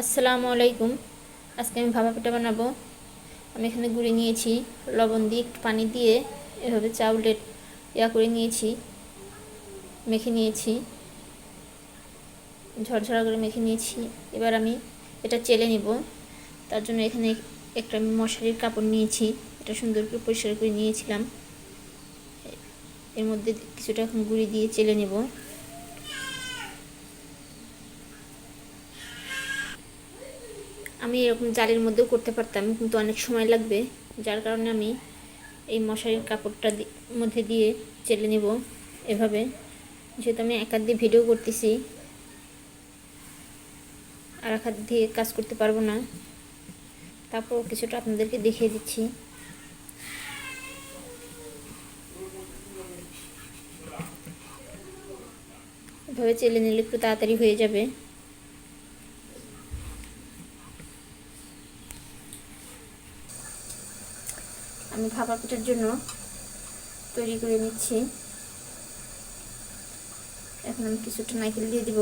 আসসালামু আলাইকুম। আজকে আমি ভাপা পিঠা বানাবো। আমি এখানে গুঁড়ি নিয়েছি, লবণ দিয়ে একটু পানি দিয়ে এভাবে চাউলের ইয়া করে নিয়েছি, মেখে নিয়েছি, ঝরঝরা করে মেখে নিয়েছি। এবার আমি এটা চেলে নিব। তার জন্য এখানে একটা আমি মশারির কাপড় নিয়েছি। এটা সুন্দর করে পরিষ্কার করে নিয়েছিলাম। এর মধ্যে কিছুটা এখন গুঁড়ি দিয়ে চেলে নেব। আমি এরকম জালের মধ্যেও করতে পারতাম, কিন্তু অনেক সময় লাগবে। যার কারণে আমি এই মশারির কাপড়টা মধ্যে দিয়ে চেলে নেব এভাবে। যেহেতু আমি এক হাত দিয়ে ভিডিও করতেছি, আর এক হাত দিয়ে কাজ করতে পারব না তারপর কিছুটা আপনাদেরকে দেখিয়ে দিচ্ছি। এভাবে চেলে নিলে একটু তাড়াতাড়ি হয়ে যাবে। আমি ভাপা পিঠার জন্য তৈরি করে নিচ্ছি। এখন আমি কিছুটা নাইকেল দিয়ে দিব।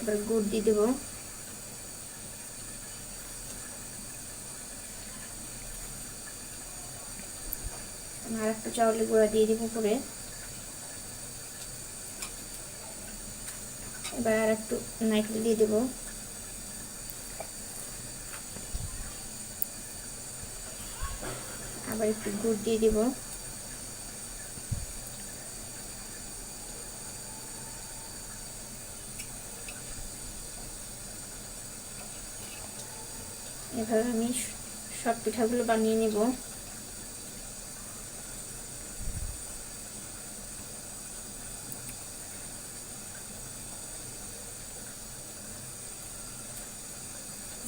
এবার গুড় দিয়ে দেব। আর একটু চাউলের গুঁড়া দিয়ে দিব উপরে। এবার আর একটু নাইকেল দিয়ে দেবো। আবার একটু গুড় দিয়ে দিব। এভাবে আমি সব পিঠাগুলো বানিয়ে নেব।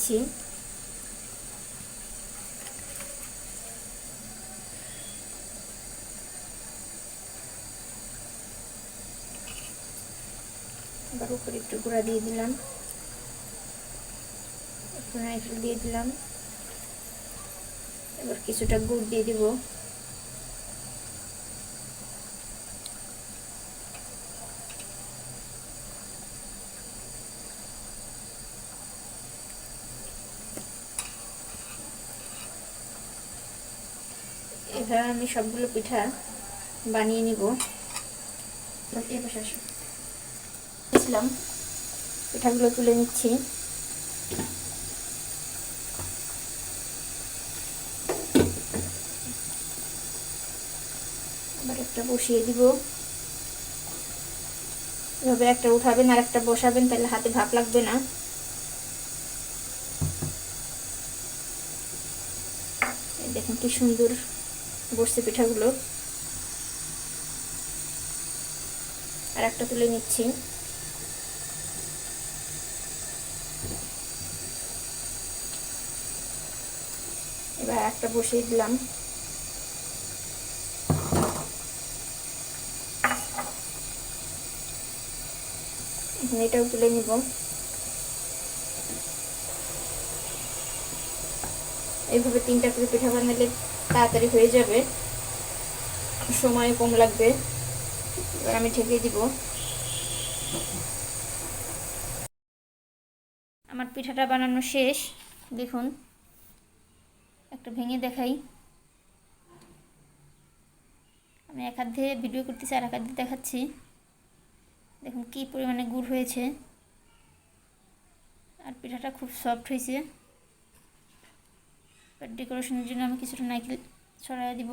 জি। এবার উপরে একটু গুঁড়া দিয়ে দিলাম। একটু নাইকেল দিয়ে দিলাম। এবার কিছুটা গুড় দিয়ে দিব। এভাবে আমি সবগুলো পিঠা বানিয়ে নিব। এবার আসো। দিয়েছিলাম পিঠাগুলো তুলে নিচ্ছি। আবার একটা বসিয়ে দিব। এভাবে একটা উঠাবেন আর একটা বসাবেন, তাহলে হাতে ভাপ লাগবে না। দেখুন কি সুন্দর বসছে পিঠাগুলো। আর একটা তুলে নিচ্ছি। এবার একটা বসিয়ে দিলাম। এটাও তুলে নিব। এইভাবে তিনটা করে পিঠা বানালে তাড়াতাড়ি হয়ে যাবে। সময় কম লাগবে। এবার আমি ঠেকে দিব। আমার পিঠাটা বানানো শেষ। দেখুন। একটা ভেঙে দেখাই। আমি এক হাত দিয়ে ভিডিও করতেছি, আর এক হাত দেখাচ্ছি। দেখুন কী পরিমাণে গুড় হয়েছে। আর পিঠাটা খুব সফট হয়েছে। ডেকোরেশনের জন্য আমি কিছুটা নাইকেল ছড়াই দিব।